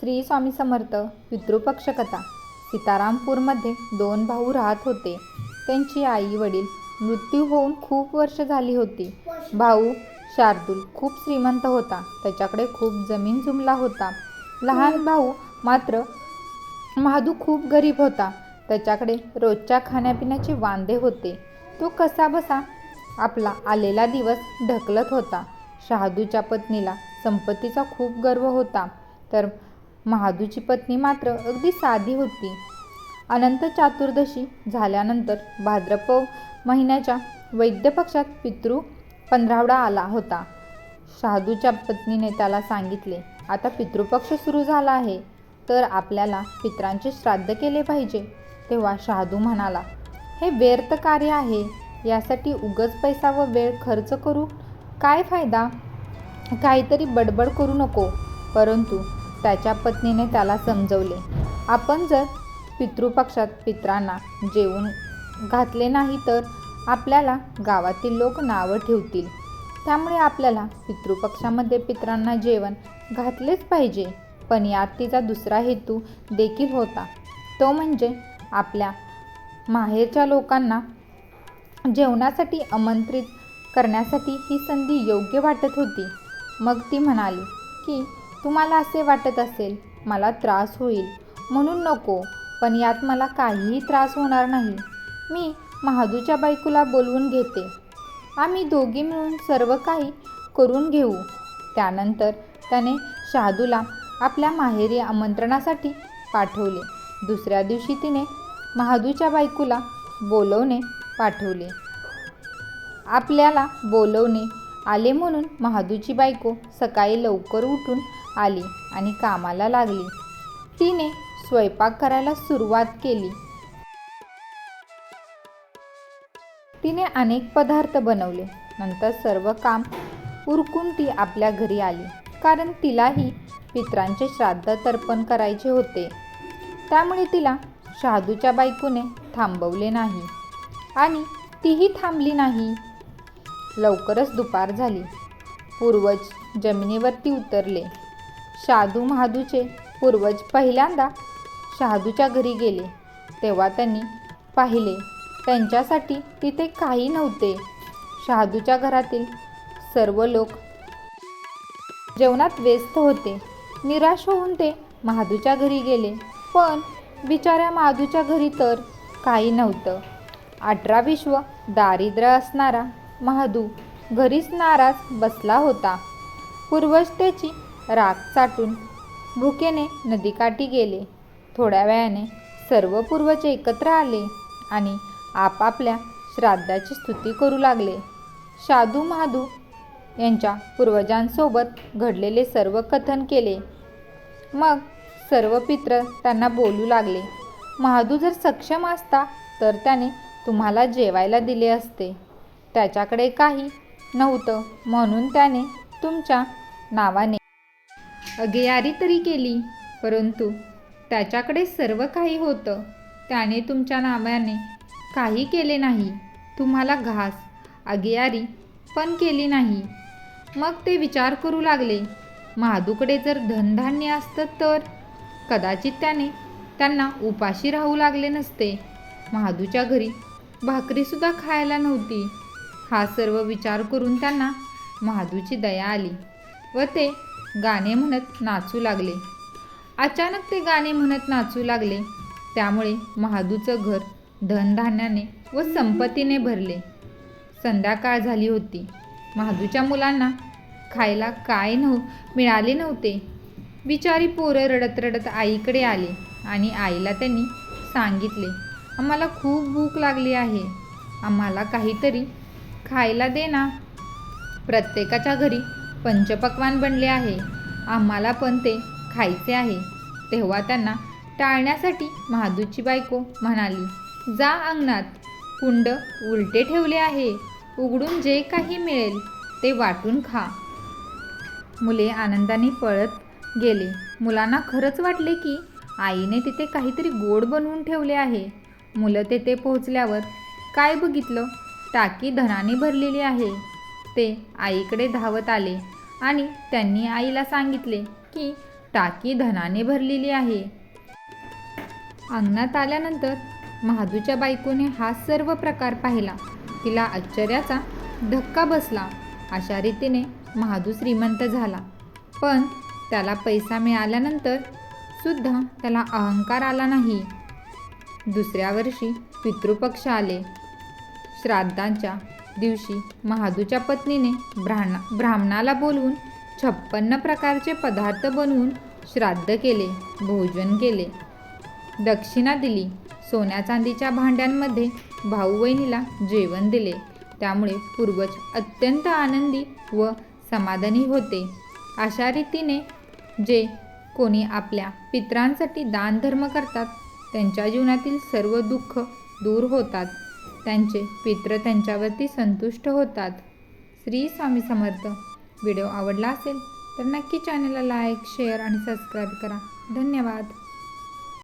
श्री स्वामी समर्थ पितृपक्ष कथा सीतारामपूरमध्ये दोन भाऊ राहत होते. त्यांची आई वडील मृत्यू होऊन खूप वर्ष झाली होती. भाऊ शार्दूल खूप श्रीमंत होता. त्याच्याकडे खूप जमीन जुमला होता. लहान भाऊ मात्र महादू खूप गरीब होता. त्याच्याकडे रोजच्या खाण्यापिण्याचे वांदे होते. तो कसा बसा आपला आलेला दिवस ढकलत होता. शहादूच्या पत्नीला संपत्तीचा खूप गर्व होता. तर महादूची पत्नी मात्र अगदी साधी होती. अनंत चातुर्दशी झाल्यानंतर भाद्रपव महिन्याच्या वैद्यपक्षात पितृ पंधरावडा आला होता. शहादूच्या पत्नीने त्याला सांगितले आता पितृपक्ष सुरू झाला आहे तर आपल्याला पित्रांचे श्राद्ध केले पाहिजे. तेव्हा शहादू म्हणाला हे व्यर्थ कार्य आहे यासाठी उगच पैसा व वेळ खर्च करू काय फायदा? काहीतरी बडबड करू नको. परंतु त्याच्या पत्नीने त्याला समजवले. आपण जर पितृपक्षात पित्रांना जेवून घातले नाही तर आपल्याला गावातील लोक नावं ठेवतील. त्यामुळे आपल्याला पितृपक्षामध्ये पित्रांना जेवण घातलेच पाहिजे. पण यात तिचा दुसरा हेतू देखील होता. तो म्हणजे आपल्या माहेरच्या लोकांना जेवणासाठी आमंत्रित करण्यासाठी ही संधी योग्य वाटत होती. मग ती म्हणाली की तुम्हाला असे वाटत असेल मला त्रास होईल. म्हणून नको पण यात मला काहीही त्रास होणार नाही. मी महादूच्या बायकोला बोलवून घेते. आम्ही दोघी मिळून सर्व काही करून घेऊ. त्यानंतर त्याने शहादूला आपल्या माहेरी आमंत्रणासाठी पाठवले. दुसऱ्या दिवशी तिने महादूच्या बायकोला बोलवणे पाठवले. आपल्याला बोलवणे आले म्हणून महादूची बायको सकाळी लवकर उठून आली आणि कामाला लागली. तिने स्वयंपाक करायला सुरुवात केली. तिने अनेक पदार्थ बनवले. नंतर सर्व काम उरकून ती आपल्या घरी आली. कारण तिलाही पित्रांचे श्राद्ध तर्पण करायचे होते. त्यामुळे तिला शहादूच्या बायकोने थांबवले नाही. आणि तीही थांबली नाही. लवकरच दुपार झाली. पूर्वज जमिनीवरती उतरले. शादू महादूचे पूर्वज पहिल्यांदा शहादूच्या घरी गेले. तेव्हा त्यांनी पाहिले त्यांच्यासाठी तिथे काही नव्हते. शहादूच्या घरातील सर्व लोक जेवणात व्यस्त होते. निराश होऊन ते महादूच्या घरी गेले. पण बिचाऱ्या महादूच्या घरी तर काही नव्हतं. अठरा विश्व दारिद्र्य असणारा महादू घरीच नाराज बसला होता. पूर्वज त्याची राग चाटून भुकेने नदीकाठी गेले. थोड्या वेळाने सर्व पूर्वज एकत्र आले आणि आपापल्या श्राद्धाची स्तुती करू लागले. शादू महादू यांच्या पूर्वजांसोबत घडलेले सर्व कथन केले. मग सर्व पित्र त्यांना बोलू लागले महादू जर सक्षम असता तर त्याने तुम्हाला जेवायला दिले असते. त्याच्याकडे काही नव्हतं म्हणून त्याने तुमच्या नावाने अगेयारी तरी केली परंतु त्याच्याकडे सर्व काही होतं. त्याने तुमच्या नावाने काही केले नाही. तुम्हाला घास अगेयारी पण केली नाही. मग ते विचार करू लागले. महादूकडे जर धनधान्य असतं तर? कदाचित त्याने त्यांना उपाशी राहू लागले नसते. महादूच्या घरी भाकरीसुद्धा खायला नव्हती. हा सर्व विचार करून त्यांना महादूची दया आली. व ते गाणे म्हणत नाचू लागले. अचानक ते गाणे म्हणत नाचू लागले. त्यामुळे महादूचं घर धनधान्याने व संपत्तीने भरले. संध्याकाळ झाली होती. महादूच्या मुलांना खायला काय नव्ह मिळाले नव्हते. बिचारी पोरं रडत रडत आईकडे आले आणि आईला त्यांनी सांगितले आम्हाला खूप भूक लागली आहे. आम्हाला काहीतरी खायला दे ना. प्रत्येकाच्या घरी पंचपक्वान बनले आहे. आम्हाला पण ते खायचे आहे. तेव्हा त्यांना टाळण्यासाठी महादूची बायको म्हणाली जा अंगणात. कुंड उलटे ठेवले आहे. उघडून जे काही मिळेल ते वाटून खा. मुले आनंदाने पळत गेले. मुलांना खरंच वाटले की आईने तिथे काहीतरी गोड बनवून ठेवले आहे. मुलं तेथे पोहोचल्यावर काय बघितलं? टाकी धनाने भरलेली आहे. ते आईकडे धावत आले. आणि त्यांनी आईला सांगितले की टाकी धनाने भरलेली आहे. अंगणात आल्यानंतर महादूच्या बायकोने हा सर्व प्रकार पाहिला. तिला आश्चर्याचा धक्का बसला. अशा रीतीने महादू श्रीमंत झाला. पण त्याला पैसा मिळाल्यानंतर सुद्धा त्याला अहंकार आला नाही. दुसऱ्या वर्षी पितृपक्ष आले. श्राद्धांच्या दिवशी महादूच्या पत्नीने ब्राह्मणा ब्राह्मणाला बोलवून छप्पन्न प्रकारचे पदार्थ बनवून श्राद्ध केले भोजन केले. दक्षिणा दिली सोन्या चांदीच्या भांड्यांमध्ये भाऊ बहिणीला जेवण दिले. त्यामुळे पूर्वज अत्यंत आनंदी व समाधानी होते. अशा रीतीने जे कोणी आपल्या पित्रांसाठी दानधर्म करतात त्यांच्या जीवनातील सर्व दुःख दूर होतात. त्यांचे पित्र त्यांच्यावरती संतुष्ट होतात. श्री स्वामी समर्थ. व्हिडिओ आवडला असेल तर नक्की चॅनलला लाईक शेअर आणि सबस्क्राईब करा. धन्यवाद.